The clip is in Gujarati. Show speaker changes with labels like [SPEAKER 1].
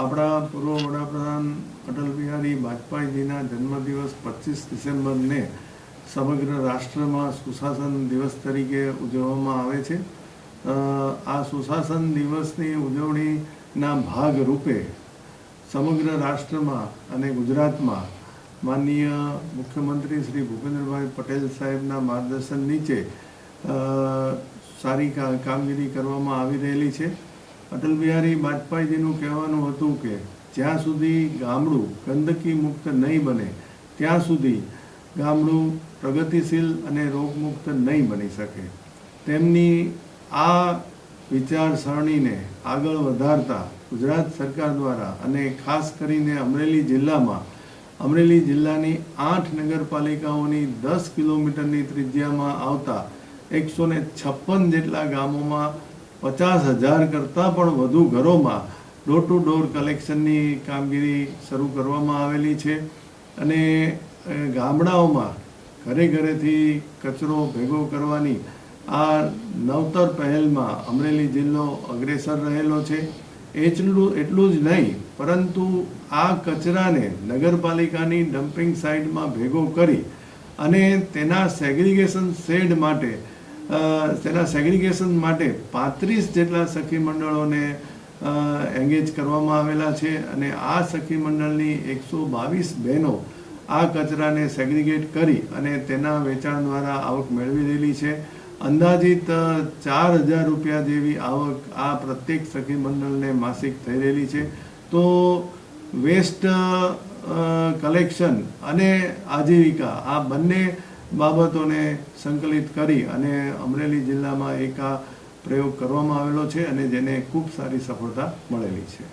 [SPEAKER 1] આપણા પૂર્વ વડાપ્રધાન અટલ બિહારી વાજપેયીજીના જન્મદિવસ પચીસ ડિસેમ્બરને સમગ્ર રાષ્ટ્રમાં સુશાસન દિવસ તરીકે ઉજવવામાં આવે છે. આ સુશાસન દિવસની ઉજવણીના ભાગરૂપે સમગ્ર રાષ્ટ્રમાં અને ગુજરાતમાં માનનીય મુખ્યમંત્રી શ્રી ભૂપેન્દ્રભાઈ પટેલ સાહેબના માર્ગદર્શન નીચે સારી કામગીરી કરવામાં આવી રહેલી છે. અટલ બિહારી વાજપેયીજીનું કહેવાનું હતું કે, જ્યાં સુધી ગામડું ગંદકી મુક્ત નહીં બને, ત્યાં સુધી ગામડું પ્રગતિશીલ અને રોગમુક્ત નહીં બની શકે. તેમની આ વિચારસરણીને આગળ વધારતા ગુજરાત સરકાર દ્વારા અને ખાસ કરીને અમરેલી જિલ્લામાં, અમરેલી જિલ્લાની આઠ નગરપાલિકાઓની દસ કિલોમીટરની ત્રિજ્યામાં આવતા એકસો છપ્પન જેટલા ગામોમાં પચાસ હજાર કરતાં પણ વધુ ઘરોમાં ડોર ટુ ડોર કલેક્શનની કામગીરી શરૂ કરવામાં આવેલી છે. અને ગામડાઓમાં ઘરે ઘરેથી કચરો ભેગો કરવાની આ નવતર પહેલમાં અમરેલી જિલ્લો અગ્રેસર રહેલો છે. એટલું એટલું જ નહીં, પરંતુ આ કચરાને નગરપાલિકાની ડમ્પિંગ સાઇટમાં ભેગો કરી અને તેના સેગ્રિગેશન શેડ માટે તેના સેગ્રિગેશન માટે પાંત્રીસ જેટલા સખી મંડળોને એંગેજ કરવામાં આવેલા છે અને આ સખી મંડળની એકસો બાવીસ બહેનો આ કચરાને સેગ્રિગેટ કરી અને તેના વેચાણ દ્વારા આવક મેળવી રહેલી છે. અંદાજિત ચાર હજાર રૂપિયા જેવી આવક આ પ્રત્યેક સખી મંડળને માસિક થઈ રહેલી છે. તો વેસ્ટ કલેક્શન અને આજીવિકા આ બંને બાબતોને સંકલિત કરી અને અમરેલી જિલ્લામાં એક આ પ્રયોગ કરવામાં આવેલો છે અને જેને ખૂબ સારી સફળતા મળેલી છે.